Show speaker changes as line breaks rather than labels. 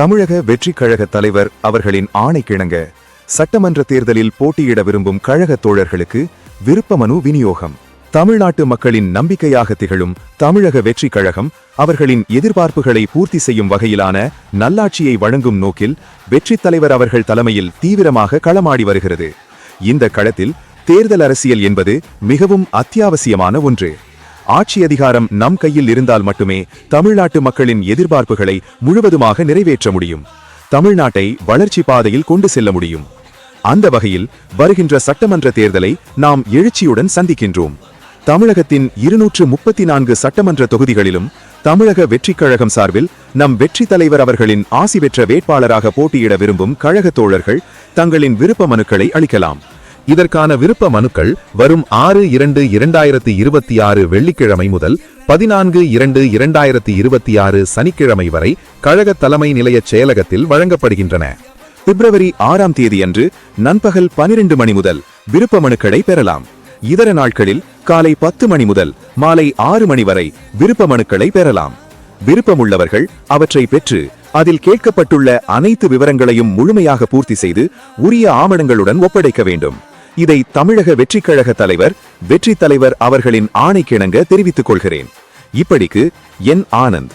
தமிழக வெற்றி கழக தலைவர் அவர்களின் ஆணைக்கிணங்க சட்டமன்ற தேர்தலில் போட்டியிட விரும்பும் கழக தோழர்களுக்கு விருப்ப மனு விநியோகம். தமிழ்நாட்டு மக்களின் நம்பிக்கையாக திகழும் தமிழக வெற்றி கழகம் அவர்களின் எதிர்பார்ப்புகளை பூர்த்தி செய்யும் வகையிலான நல்லாட்சியை வழங்கும் நோக்கில் வெற்றி தலைவர் அவர்கள் தலைமையில் தீவிரமாக களமாடி வருகிறது. இந்த களத்தில் தேர்தல் அரசியல் என்பது மிகவும் அத்தியாவசியமான ஒன்று. ஆட்சி அதிகாரம் நம் கையில் இருந்தால் மட்டுமே தமிழ்நாட்டு மக்களின் எதிர்பார்ப்புகளை முழுவதுமாக நிறைவேற்ற முடியும். தமிழ்நாட்டை வளர்ச்சி பாதையில் கொண்டு செல்ல முடியும். அந்த வகையில் வருகின்ற சட்டமன்ற தேர்தலை நாம் எழுச்சியுடன் சந்திக்கின்றோம். தமிழகத்தின் இருநூற்று முப்பத்தி நான்கு சட்டமன்ற தொகுதிகளிலும் தமிழக வெற்றிக் கழகம் சார்பில் நம் வெற்றி தலைவர் அவர்களின் ஆசி பெற்ற வேட்பாளராக போட்டியிட விரும்பும் கழக தோழர்கள் தங்களின் விருப்ப மனுக்களை அளிக்கலாம்.
இதற்கான விருப்ப மனுக்கள் வரும் ஆறு இரண்டு இரண்டாயிரத்தி இருபத்தி ஆறு வெள்ளிக்கிழமை முதல் பதினான்கு இரண்டு இரண்டாயிரத்தி இருபத்தி ஆறு சனிக்கிழமை வரை கழக தலைமை நிலைய செயலகத்தில் வழங்கப்படுகின்றன.
பிப்ரவரி ஆறாம் தேதியன்று நண்பகல் பனிரெண்டு மணி முதல் விருப்ப மனுக்களை பெறலாம். இதர நாட்களில் காலை பத்து மணி முதல் மாலை ஆறு மணி வரை விருப்ப மனுக்களை பெறலாம். விருப்பமுள்ளவர்கள் அவற்றை பெற்று அதில் கேட்கப்பட்டுள்ள அனைத்து விவரங்களையும் முழுமையாக பூர்த்தி செய்து உரிய ஆவணங்களுடன் ஒப்படைக்க வேண்டும். இதை தமிழக வெற்றிக் கழக தலைவர் வெற்றி தலைவர் அவர்களின் ஆணைக்கிணங்க தெரிவித்துக் கொள்கிறேன். இப்படிக்கு என் ஆனந்த்.